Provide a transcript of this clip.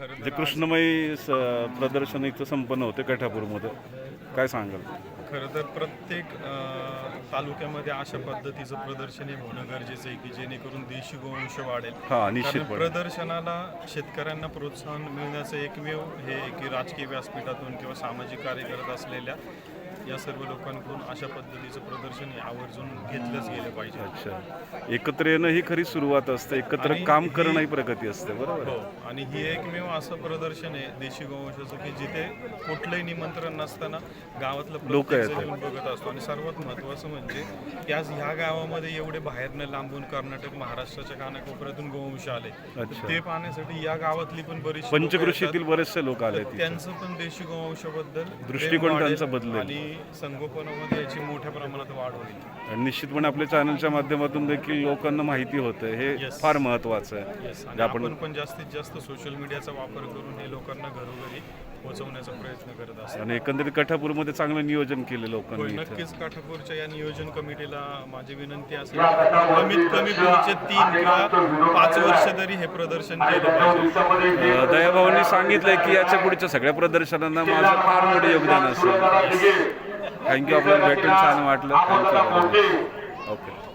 जे कृष्णमयी स- प्रदर्शन इथं संपन्न होते कठापूरमध्ये काय सांगाल? खरं तर प्रत्येक तालुक्यामध्ये अशा पद्धतीचं प्रदर्शन हे होणं गरजेचं आहे की जेणेकरून देशी गोवंश वाढेल. हा कारण निश्चितपणे. प्रदर्शनाला शेतकऱ्यांना प्रोत्साहन मिळण्याचं एकमेव हे आहे की राजकीय व्यासपीठातून किंवा सामाजिक कार्य करत असलेल्या या सर्व लोकांकडून अशा पद्धतीचं प्रदर्शन हे आवर्जून घेतलंच गेलं पाहिजे. अच्छा. एकत्र येणं ही खरी सुरुवात असते. एकत्र आणि काम ही- करणं ही प्रगती असते बरोबर? हो आणि ही एकमेव असं प्रदर्शन आहे देशी गोवंशाचं की जिथे कुठलंही निमंत्रण नसताना गावातलं लोकं प्रत्येक जण येतात. येऊन बघत असतो. आणि सर्वात महत्त्वाचं म्हणजे की आज ह्या गावामध्ये एवढे बाहेरनं लांबून कर्नाटक महाराष्ट्राच्या कानाकोपऱ्यातून गोवंश आले अच्छा. ते पाहण्यासाठी या गावातली पण बरीचशी लोकं पंचकृषीतील. बरेचसे लोक आले तिथे त्यांचं पण देशी गोवंशाबद्दल प्रेम दृष्टिकोन वाढेल त्यांचा बदलेल. आणि संगोपनामध्ये याची मोठ्या प्रमाणात वाढ होईल आणि निश्चितपणे आपल्या चॅनलच्या माध्यमातून देखील लोकांना माहिती होतं हे Yes. फार महत्वाचं आहे Yes, आणि जे आपण आपण पण जास्तीत जास्त सोशल मीडियाचा वापर करून हे लोकांना घरोघरी पोहोचवण्याचा प्रयत्न करत असतो आणि एकंदरीत कठापूरमध्ये चांगलं नियोजन केलं लोकांनी इथं. नक्कीच काठापूरच्या या नियोजन कमिटीला माझी विनंती असेल. कमीत कमी पुढचे तीन किंवा पाच वर्ष तरी हे प्रदर्शन केलं पाहिजे. अ, दयाभाऊंनी सांगितलंय की याच्या पुढच्या सगळ्या प्रदर्शनांना माझं फार मोठं योगदान असेल. थँक्यू आपल्याला भेटून छान वाटलं. Thank you okay